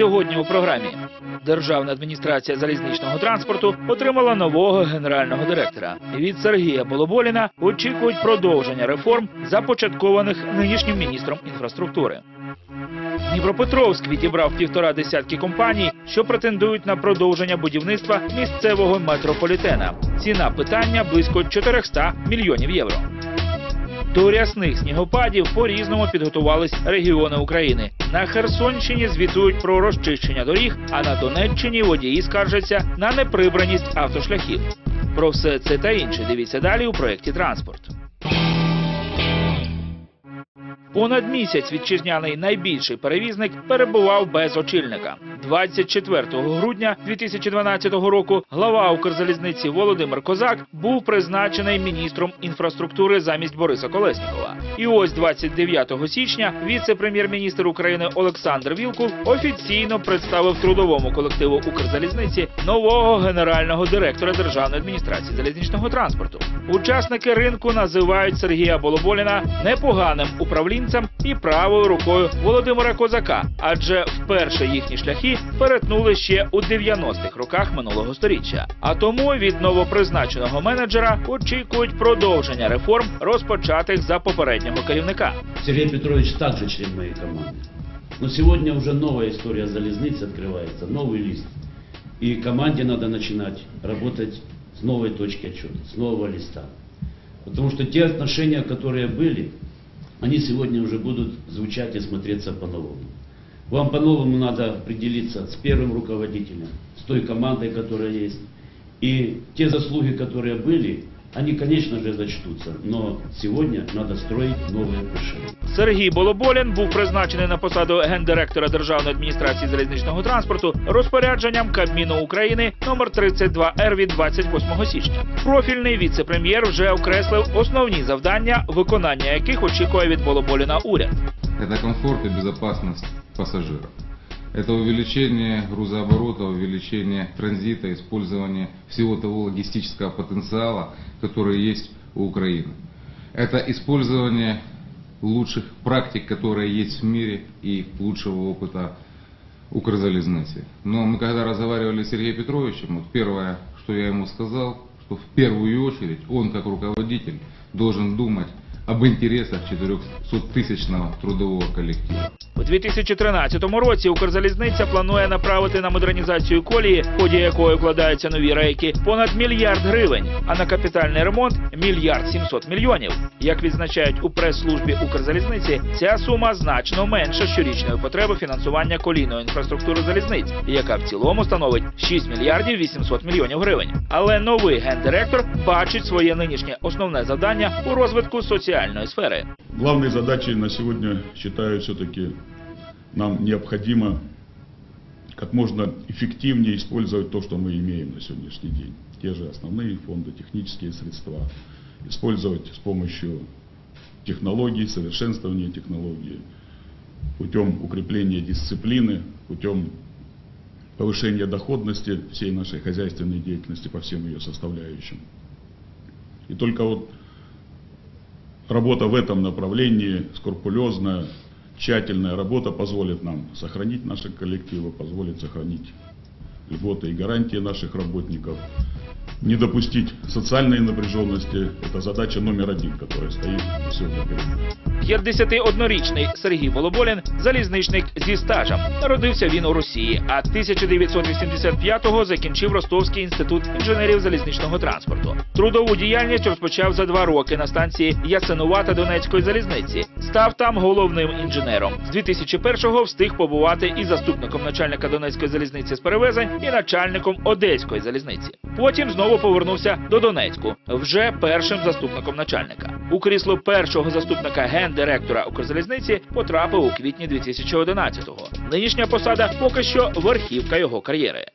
Сьогодні у програмі Державна адміністрація залізничного транспорту отримала нового генерального директора. Від Сергія Болоболіна очікують продовження реформ, започаткованих нинішнім міністром інфраструктури. Дніпропетровськ відібрав півтора десятки компаній, що претендують на продовження будівництва місцевого метрополітена. Ціна питання близько 400 мільйонів євро. До рясних снігопадів по-різному підготувались регіони України. На Херсонщині звітують про розчищення доріг, а на Донеччині водії скаржаться на неприбраність автошляхів. Про все це та інше дивіться далі у проєкті Транспорт. Понад місяць вітчизняний найбільший перевізник перебував без очільника. 24 грудня 2012 року глава Укрзалізниці Володимир Козак був призначений міністром інфраструктури замість Бориса Колеснікова. І ось 29 січня віце-прем'єр-міністр України Олександр Вілкул офіційно представив трудовому колективу Укрзалізниці нового генерального директора Державної адміністрації залізничного транспорту. Учасники ринку називають Сергія Болоболіна непоганим управлінцем і правою рукою Володимира Козака, адже вперше їхні шляхи перетнули ще у 90-х роках минулого сторіччя. А тому від новопризначеного менеджера очікують продовження реформ, розпочатих за попереднього керівника. Сергей Петрович также член моей команды. Но сегодня уже новая история залезницы открывается, новый лист. И команде надо начинать работать с новой точки отчета, с нового листа. Потому что те отношения, которые были, они сегодня уже будут звучать и смотреться по-новому. Вам по-новому надо определиться с первым руководителем, с той командой, которая есть. И те заслуги, которые были, они, конечно же, зачтутся. Но сегодня надо строить новые отношения. Сергій Болоболін був призначений на посаду гендиректора Державної адміністрації залізничного транспорту розпорядженням Кабміну України номер 32 Р від 28 січня. Профільний віце-прем'єр вже окреслив основні завдання, виконання яких очікує від Болоболіна уряд. Это комфорт и безопасность пассажиров. Это увеличение грузооборота, увеличение транзита, использование всего того логистического потенциала, который есть у Украины. Это использование лучших практик, которые есть в мире и лучшего опыта Укрзалезницы. Но мы когда разговаривали с Сергеем Петровичем, вот первое, что я ему сказал, что в первую очередь он как руководитель должен думать об интересах 400-тысячного трудового коллектива. У 2013 році Укрзалізниця планує направити на модернізацію колії, в ході якої вкладаються нові рейки, понад мільярд гривень, а на капітальний ремонт мільярд 700 мільйонів. Як відзначають у прес-службі Укрзалізниці, ця сума значно менша щорічної потреби фінансування колійної інфраструктури залізниць, яка в цілому становить 6 мільярдів 800 мільйонів гривень. Але новий гендиректор бачить своє нинішнє основне завдання у розвитку соціальної сфери. Главной задачей на сегодня считаю все-таки нам необходимо как можно эффективнее использовать то, что мы имеем на сегодняшний день. Те же основные фонды, технические средства. Использовать с помощью технологий, совершенствования технологий, путем укрепления дисциплины, путем повышения доходности всей нашей хозяйственной деятельности по всем ее составляющим. И только вот работа в этом направлении, скрупулезная, тщательная работа позволит нам сохранить наши коллективы, позволит сохранить льготы и гарантии наших работников, не допустить социальной напряженности. Это задача номер один, которая стоит сегодня перед нами. 51-річний Сергій Волоболін – залізничник зі стажем. Народився він у Росії, а 1985-го закінчив Ростовський інститут інженерів залізничного транспорту. Трудову діяльність розпочав за два роки на станції Ясинувата Донецької залізниці. Став там головним інженером. З 2001-го встиг побувати і заступником начальника Донецької залізниці з перевезень, і начальником Одеської залізниці. Потім знову повернувся до Донецьку, вже першим заступником начальника. У крісло першого заступника гендиректора Укрзалізниці потрапив у квітні 2011-го. Нинішня посада поки що верхівка його кар'єри.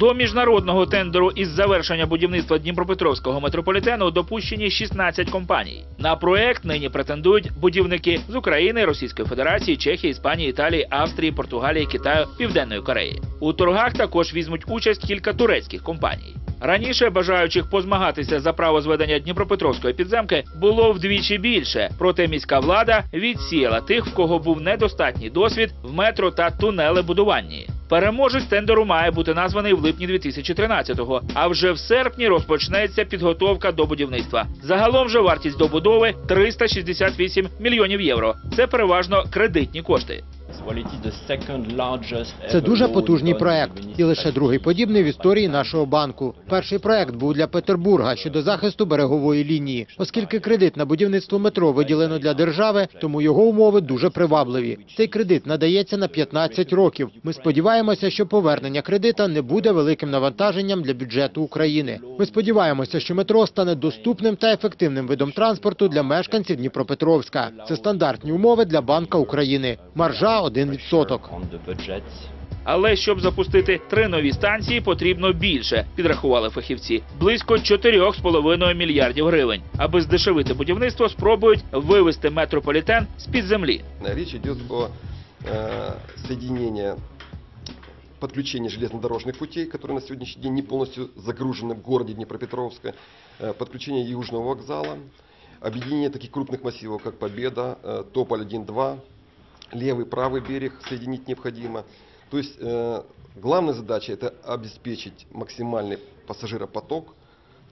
До міжнародного тендеру із завершення будівництва Дніпропетровського метрополітену допущені 16 компаній. На проект нині претендують будівники з України, Російської Федерації, Чехії, Іспанії, Італії, Австрії, Португалії, Китаю, Південної Кореї. У торгах також візьмуть участь кілька турецьких компаній. Раніше бажаючих позмагатися за право зведення Дніпропетровської підземки було вдвічі більше. Проте міська влада відсіяла тих, в кого був недостатній досвід в метро та тунелебудуванні. Переможець тендеру має бути названий в липні 2013-го, а вже в серпні розпочнеться підготовка до будівництва. Загалом же вартість добудови 368 мільйонів євро. Це переважно кредитні кошти. Це дуже потужний проект, і лише другий подібний в історії нашого банку. Перший проект був для Петербурга щодо захисту берегової лінії. Оскільки кредит на будівництво метро виділено для держави, тому його умови дуже привабливі. Цей кредит надається на 15 років. Ми сподіваємося, що повернення кредита не буде великим навантаженням для бюджету України. Ми сподіваємося, що метро стане доступним та ефективним видом транспорту для мешканців Дніпропетровська. Це стандартні умови для Банка України. Маржа 1%. Але щоб запустити три нові станції, потрібно більше, підрахували фахівці. Близько 4,5 мільярдів гривень. Аби здешевити будівництво, спробують вивести метрополітен з під землі. Речь идет о э, соединении подключении железнодорожных путей, которые на сегодняшний день не полностью загружены в городе Днепропетровска, э, подключение Южного вокзала, объединение таких крупных массивов, как Победа, э, Тополь 1-2, левый, правый берег соединить необходимо. То есть э, главная задача это обеспечить максимальный пассажиропоток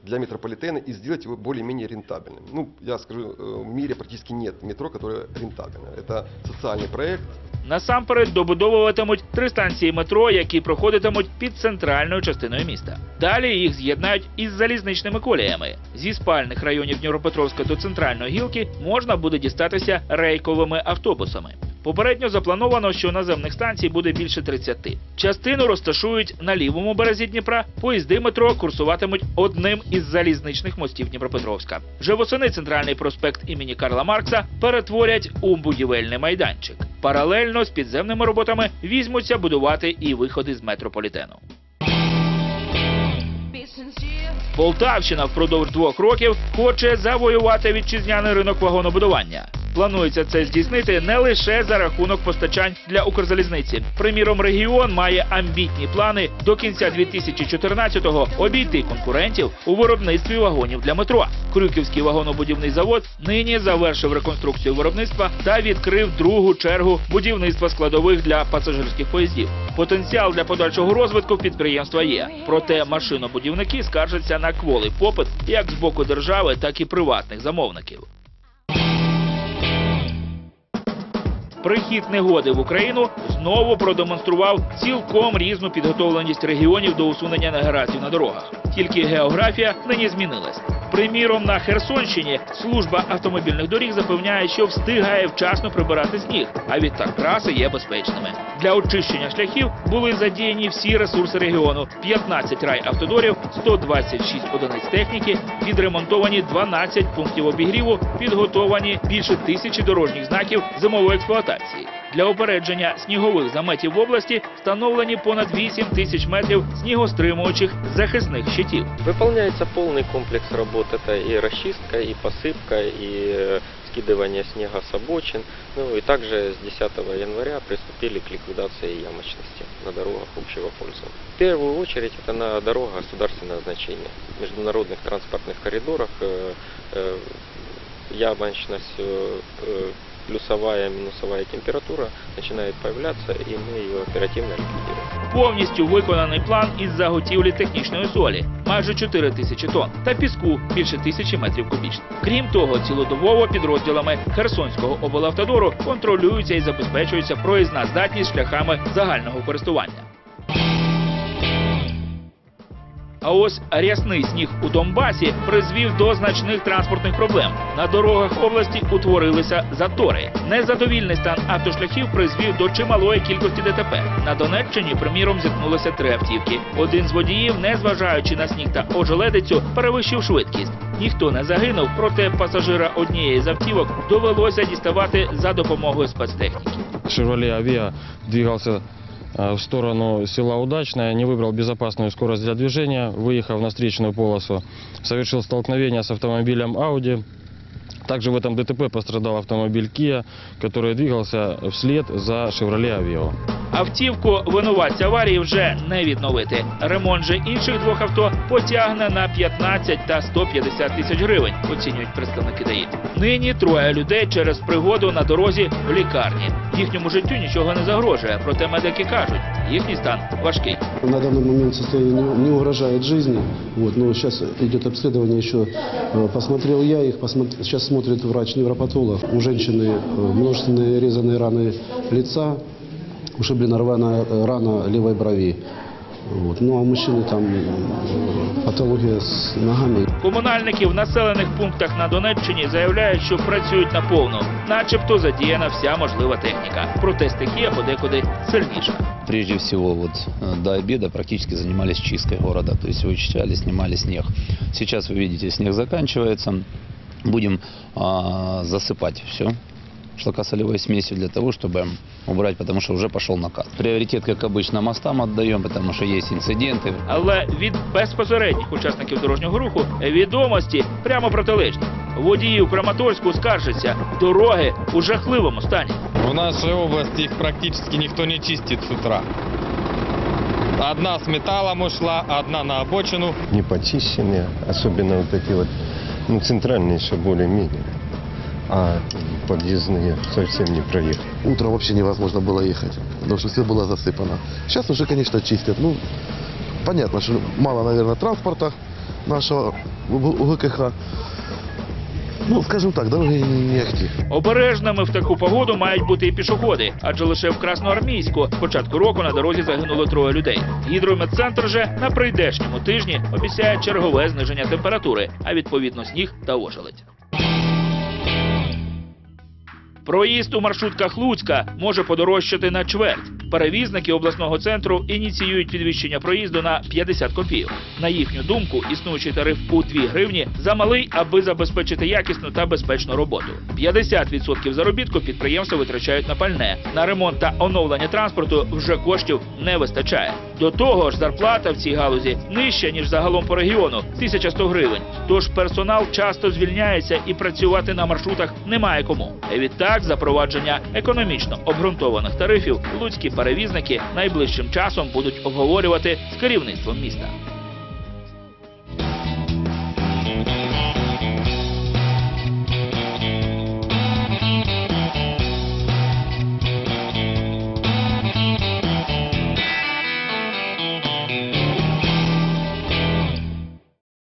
для метрополитена и сделать его более-менее рентабельным. Ну, я скажу, э, в мире практически нет метро, которое рентабельно. Это социальный проект, Насамперед добудовуватимуть три станції метро, які проходитимуть під центральною частиною міста. Далі їх з'єднають із залізничними коліями. Зі спальних районів Дніпропетровська до центральної гілки можна буде дістатися рейковими автобусами. Попередньо заплановано, що наземних станцій буде більше 30. Частину розташують на лівому березі Дніпра. Поїзди метро курсуватимуть одним із залізничних мостів Дніпропетровська. Вже восени центральний проспект імені Карла Маркса перетворять у будівельний майданчик. Паралельно з підземними роботами візьмуться будувати і виходи з метрополітену. Полтавщина впродовж двох років хоче завоювати вітчизняний ринок вагонобудування. Планується це здійснити не лише за рахунок постачань для Укрзалізниці. Приміром, регіон має амбітні плани до кінця 2014-го обійти конкурентів у виробництві вагонів для метро. Крюківський вагонобудівний завод нині завершив реконструкцію виробництва та відкрив другу чергу будівництва складових для пасажирських поїздів. Потенціал для подальшого розвитку підприємства є. Проте машинобудівники скаржаться на кволий попит як з боку держави, так і приватних замовників. Прихід негоди в Україну знову продемонстрував цілком різну підготовленість регіонів до усунення негараздів на дорогах. Тільки географія нині змінилась. Приміром, на Херсонщині служба автомобільних доріг запевняє, що встигає вчасно прибирати сніг, а відтак траси є безпечними. Для очищення шляхів були задіяні всі ресурси регіону: 15 райавтодорів, 126 одиниць техніки, відремонтовані 12 пунктів обігріву, підготовані більше тисячі дорожніх знаків зимової експлуатації. Для опередження снігових заметів в області встановлені понад 8 тисяч метрів снігостримуючих захисних щитів. Выполняется полный комплекс работ. Это и расчистка, и посыпка, и э, скидывание снега с обочин. Ну и также с 10 января приступили к ликвидации ямочности на дорогах общего пользования. В первую очередь это на дорогах государственного значения. В международных транспортных коридорах э, э, ямочность, э, э, плюсовая, минусовая температура начинает появляться, и мы ее оперативно ликвидируем. Повністю виконаний план із заготівлі технічної солі майже 4 тисячі тонн та піску більше тисячі метрів кубічних. Крім того, цілодобово підрозділами Херсонського облавтодору контролюється і забезпечується проїзна здатність шляхами загального користування. А ось рясний сніг у Донбасі призвів до значних транспортних проблем. На дорогах області утворилися затори. Незадовільний стан автошляхів призвів до чималої кількості ДТП. На Донеччині, приміром, зіткнулися три автівки. Один з водіїв, незважаючи на сніг та ожеледицю, перевищив швидкість. Ніхто не загинув, проте пасажира однієї з автівок довелося діставати за допомогою спецтехніки. «Шевроле Авиа» двигался э, в сторону села Удачное, не выбрал безопасную скорость для движения, выехав на встречную полосу, совершил столкновение с автомобилем «Ауди», Также в этом ДТП пострадал автомобиль Kia, который двигался вслед за Chevrolet Aveo. Автівку винуватця аварії вже не відновити. Ремонт же інших двох авто потягне на 15 та 150 тисяч гривень, оцінюють представники ДАІ. Нині троє людей через пригоду на дорозі в лікарні. Їхньому життю нічого не загрожує, проте медики кажуть, їхній стан важкий. На данный момент состояние не, не угрожает жизни. Вот, но сейчас идет обследование еще. э, Посмотрел я их, посмотр- сейчас смотрит врач-невропатолог. У женщины э, множественные резанные раны лица, ушиблена рваная э, рана левой брови. Вот. Ну а у мужчины там э, патология с ногами. Комунальники в населених пунктах на Донеччині заявляють, що працюють наповну, начебто задіяна вся можлива техніка. Проте стихія подекуди сильніша. Прежде всего, вот э, до обеда практически занимались чисткой города, то есть вычищали, снимали снег. Сейчас вы видите, снег заканчивается, будем а, засыпать все шлакосолевой смесью для того, чтобы убрать, потому что уже пошел накат. Приоритет, как обычно, мостам отдаем, потому что есть инциденты. Але від безпосередніх учасників дорожнього руху відомості прямо протилежні. Водії у Краматорську скаржаться, дороги у жахливому стані. В нашей области их практически никто не чистит с утра. Одна с металлом ушла, одна на обочину. не почищенные, особенно вот эти вот, ну, центральные еще более-менее, а подъездные совсем не проехать. Утром вообще невозможно было ехать, потому что все было засыпано. Сейчас уже, конечно, чистят. Ну, понятно, что мало, наверное, транспорта нашего у ГКХ. Ну, скажем так, дороги не. Обережними в таку погоду мають бути і пішоходи, адже лише в Красноармійську початку року на дорозі загинуло троє людей. Гідрометцентр же на прийдешньому тижні обіцяє чергове зниження температури, а відповідно сніг та ожеледь. Проїзд у маршрутках Луцька може подорожчати на чверть. Перевізники обласного центру ініціюють підвищення проїзду на 50 копійок. На їхню думку, існуючий тариф у 2 гривні замалий, аби забезпечити якісну та безпечну роботу. 50% заробітку підприємства витрачають на пальне. На ремонт та оновлення транспорту вже коштів не вистачає. До того ж, зарплата в цій галузі нижча ніж загалом по регіону 1100 гривень. Тож персонал часто звільняється і працювати на маршрутах немає кому. Відтак, запровадження економічно обґрунтованих тарифів луцькі перевізники найближчим часом будуть обговорювати з керівництвом міста.